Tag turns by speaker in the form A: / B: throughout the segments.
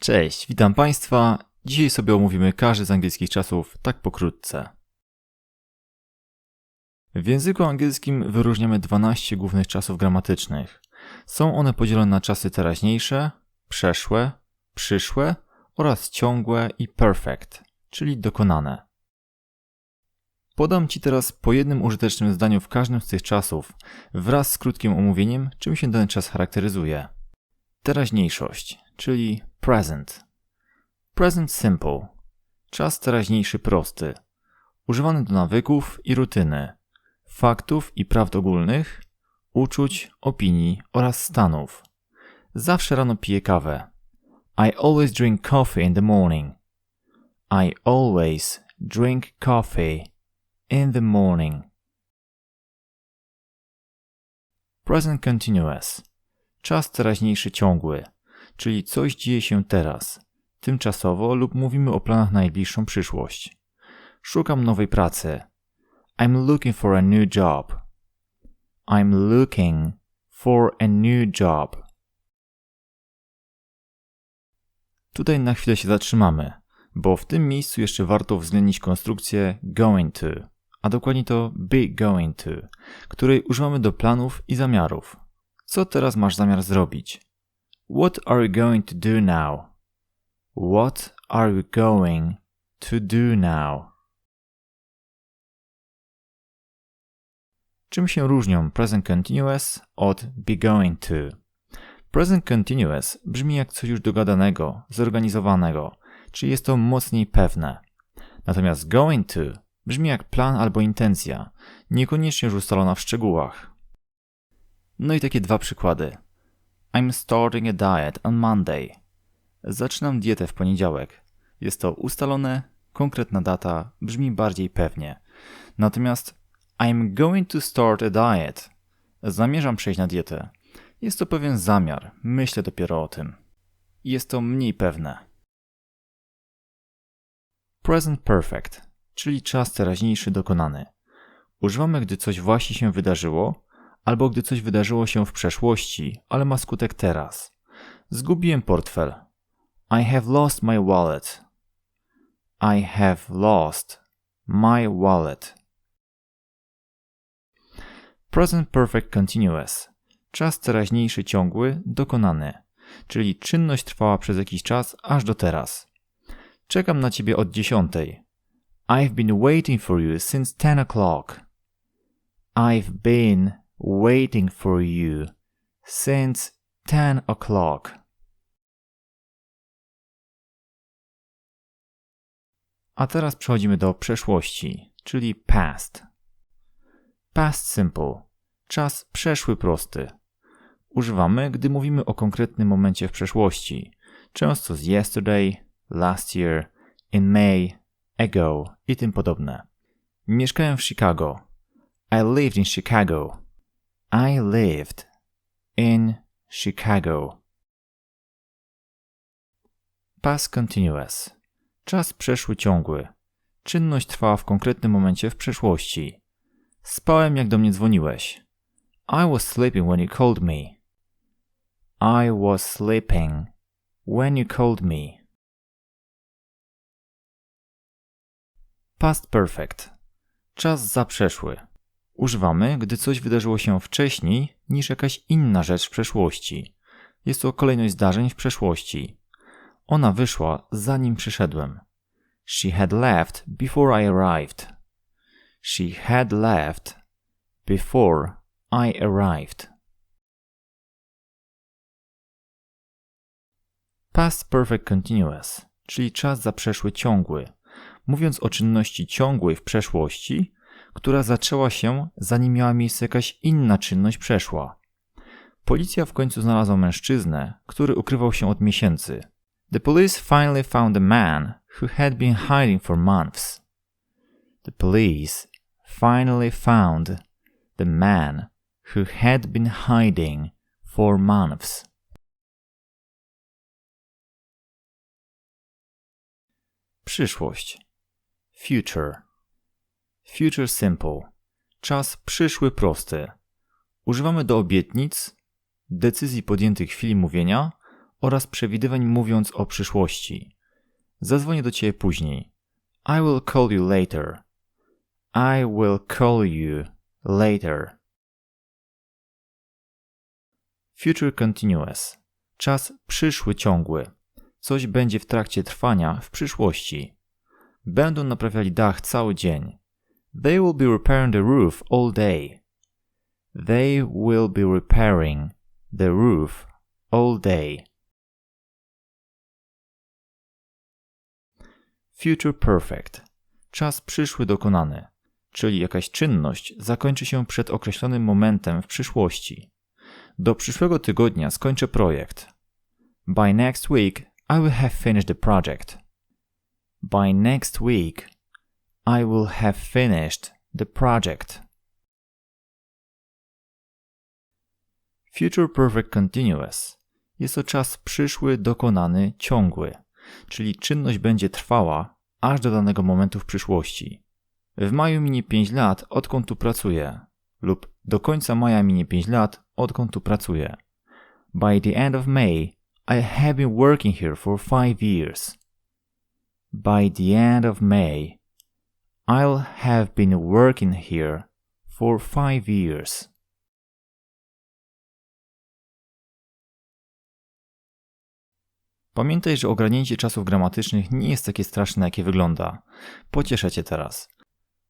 A: Cześć, witam Państwa. Dzisiaj sobie omówimy każdy z angielskich czasów tak pokrótce. W języku angielskim wyróżniamy 12 głównych czasów gramatycznych. Są one podzielone na czasy teraźniejsze, przeszłe, przyszłe oraz ciągłe i perfect, czyli dokonane. Podam Ci teraz po jednym użytecznym zdaniu w każdym z tych czasów, wraz z krótkim omówieniem, czym się dany czas charakteryzuje. Teraźniejszość, czyli present. Present simple. Czas teraźniejszy prosty. Używany do nawyków i rutyny, faktów i prawd ogólnych, uczuć, opinii oraz stanów. Zawsze rano piję kawę. I always drink coffee in the morning. I always drink coffee in the morning. Present continuous. Czas teraźniejszy ciągły, czyli coś dzieje się teraz, tymczasowo lub mówimy o planach na najbliższą przyszłość. Szukam nowej pracy. I'm looking for a new job. I'm looking for a new job. Tutaj na chwilę się zatrzymamy, bo w tym miejscu jeszcze warto uwzględnić konstrukcję going to, a dokładnie to be going to, której używamy do planów i zamiarów. Co teraz masz zamiar zrobić? What are you going to do now? What are you going to do now? Czym się różnią present continuous od be going to? Present continuous brzmi jak coś już dogadanego, zorganizowanego, czyli jest to mocniej pewne. Natomiast going to brzmi jak plan albo intencja, niekoniecznie już ustalona w szczegółach. No i takie dwa przykłady. I'm starting a diet on Monday. Zaczynam dietę w poniedziałek. Jest to ustalone, konkretna data, brzmi bardziej pewnie. Natomiast I'm going to start a diet. Zamierzam przejść na dietę. Jest to pewien zamiar, myślę dopiero o tym. Jest to mniej pewne. Present perfect, czyli czas teraźniejszy dokonany. Używamy, gdy coś właśnie się wydarzyło, albo gdy coś wydarzyło się w przeszłości, ale ma skutek teraz. Zgubiłem portfel. I have lost my wallet. I have lost my wallet. Present perfect continuous. Czas teraźniejszy ciągły, dokonany, czyli czynność trwała przez jakiś czas aż do teraz. Czekam na ciebie od dziesiątej. I've been waiting for you since ten o'clock. I've been waiting for you since 10 o'clock. A teraz przechodzimy do przeszłości, czyli past. Past simple. Czas przeszły prosty. Używamy, gdy mówimy o konkretnym momencie w przeszłości, często z yesterday, last year, in May, ago i tym podobne. Mieszkałem w Chicago. I lived in Chicago. I lived in Chicago. Past continuous. Czas przeszły ciągły. Czynność trwała w konkretnym momencie w przeszłości. Spałem jak do mnie dzwoniłeś. I was sleeping when you called me. I was sleeping when you called me. Past perfect. Czas zaprzeszły używamy, gdy coś wydarzyło się wcześniej niż jakaś inna rzecz w przeszłości. Jest to kolejność zdarzeń w przeszłości. Ona wyszła zanim przyszedłem. She had left before I arrived. She had left before I arrived. Past Perfect Continuous, czyli czas zaprzeszły ciągły. Mówiąc o czynności ciągłej w przeszłości, która zaczęła się zanim miała miejsce jakaś inna czynność przeszła. Policja w końcu znalazła mężczyznę, który ukrywał się od miesięcy. The police finally found a man who had been hiding for months. The police finally found the man who had been hiding for months. Przyszłość. Future. Future Simple. Czas przyszły prosty. Używamy do obietnic, decyzji podjętych w chwili mówienia oraz przewidywań mówiąc o przyszłości. Zadzwonię do ciebie później. I will call you later. I will call you later. Future continuous. Czas przyszły ciągły. Coś będzie w trakcie trwania w przyszłości. Będą naprawiali dach cały dzień. They will be repairing the roof all day. They will be repairing the roof all day. Future perfect. Czas przyszły dokonany, czyli jakaś czynność zakończy się przed określonym momentem w przyszłości. Do przyszłego tygodnia skończę projekt. By next week I will have finished the project. By next week I will have finished the project. Future Perfect Continuous jest to czas przyszły, dokonany, ciągły, czyli czynność będzie trwała aż do danego momentu w przyszłości. W maju minie 5 lat, odkąd tu pracuję, lub do końca maja minie 5 lat, odkąd tu pracuję. By the end of May, I have been working here for 5 years. By the end of May, I'll have been working here for 5 years. Pamiętaj, że ogarnięcie czasów gramatycznych nie jest takie straszne, jakie wygląda. Pocieszę cię teraz.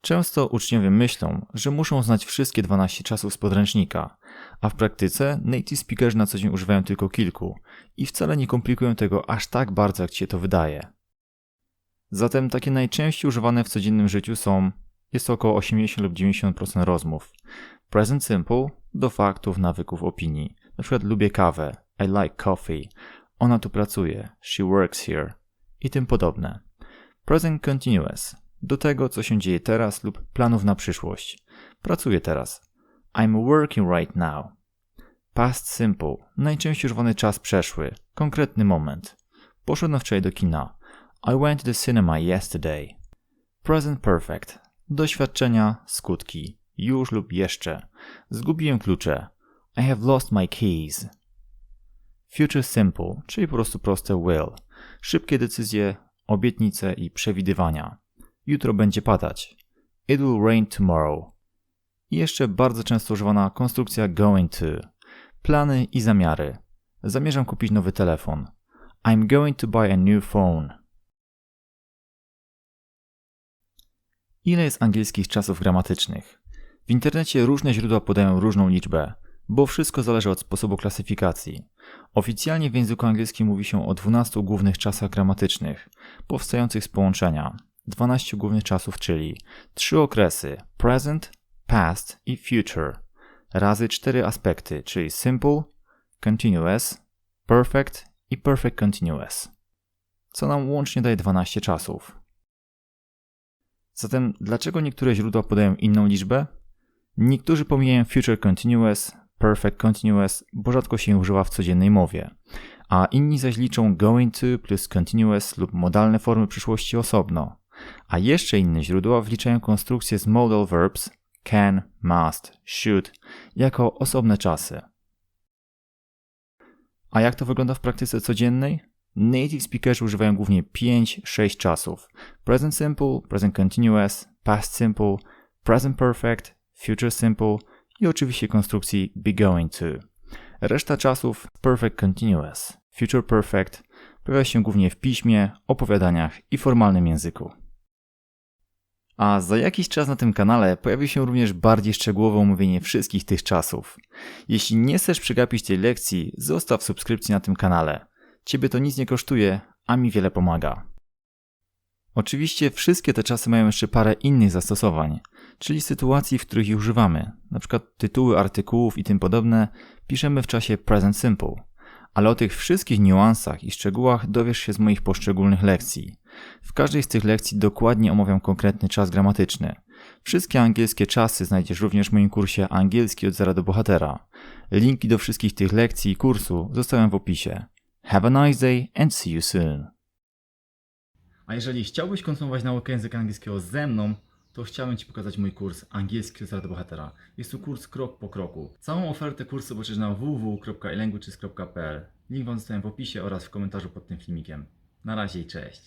A: Często uczniowie myślą, że muszą znać wszystkie 12 czasów z podręcznika, a w praktyce native speakerzy na co dzień używają tylko kilku i wcale nie komplikują tego aż tak bardzo, jak ci się to wydaje. Zatem takie najczęściej używane w codziennym życiu są, jest to około 80 lub 90% rozmów. Present simple do faktów, nawyków, opinii. Na przykład lubię kawę, I like coffee, ona tu pracuje, she works here i tym podobne. Present continuous do tego, co się dzieje teraz lub planów na przyszłość. Pracuję teraz. I'm working right now. Past simple najczęściej używany czas przeszły, konkretny moment. Poszedłem wczoraj do kina. I went to the cinema yesterday. Present perfect doświadczenia, skutki, już lub jeszcze. Zgubiłem klucze. I have lost my keys. Future Simple, czyli po prostu proste will. Szybkie decyzje, obietnice i przewidywania. Jutro będzie padać. It will rain tomorrow. I jeszcze bardzo często używana konstrukcja going to. Plany i zamiary. Zamierzam kupić nowy telefon. I'm going to buy a new phone. Ile jest angielskich czasów gramatycznych? W internecie różne źródła podają różną liczbę bo wszystko zależy od sposobu klasyfikacji. Oficjalnie w języku angielskim mówi się o 12 głównych czasach gramatycznych, powstających z połączenia 12 głównych czasów, czyli trzy okresy present, past i future, razy cztery aspekty, czyli simple, continuous, perfect i perfect continuous, co nam łącznie daje 12 czasów. Zatem dlaczego niektóre źródła podają inną liczbę? Niektórzy pomijają future continuous, perfect continuous, bo rzadko się używa w codziennej mowie, a inni zaś liczą going to plus continuous lub modalne formy przyszłości osobno. A jeszcze inne źródła wliczają konstrukcję z modal verbs can, must, should jako osobne czasy. A jak to wygląda w praktyce codziennej? Native speakerzy używają głównie 5-6 czasów: present simple, present continuous, past simple, present perfect, future simple i oczywiście konstrukcji be going to. Reszta czasów perfect continuous, future perfect pojawia się głównie w piśmie, opowiadaniach i formalnym języku. A za jakiś czas na tym kanale pojawi się również bardziej szczegółowe omówienie wszystkich tych czasów. Jeśli nie chcesz przegapić tej lekcji, zostaw subskrypcję na tym kanale. Ciebie to nic nie kosztuje, a mi wiele pomaga. Oczywiście wszystkie te czasy mają jeszcze parę innych zastosowań, czyli sytuacji, w których ich używamy. Na przykład tytuły artykułów i tym podobne piszemy w czasie present simple. Ale o tych wszystkich niuansach i szczegółach dowiesz się z moich poszczególnych lekcji. W każdej z tych lekcji dokładnie omawiam konkretny czas gramatyczny. Wszystkie angielskie czasy znajdziesz również w moim kursie Angielski od zera do bohatera. Linki do wszystkich tych lekcji i kursu zostawiam w opisie. Have a nice day and see you soon. A jeżeli chciałbyś kontynuować naukę języka angielskiego ze mną, to chciałem Ci pokazać mój kurs Angielski Strat Bohatera. Jest to kurs krok po kroku. Całą ofertę kursu zobaczysz na www.ilanguages.pl. Link Wam zostawiam w opisie oraz w komentarzu pod tym filmikiem. Na razie i cześć.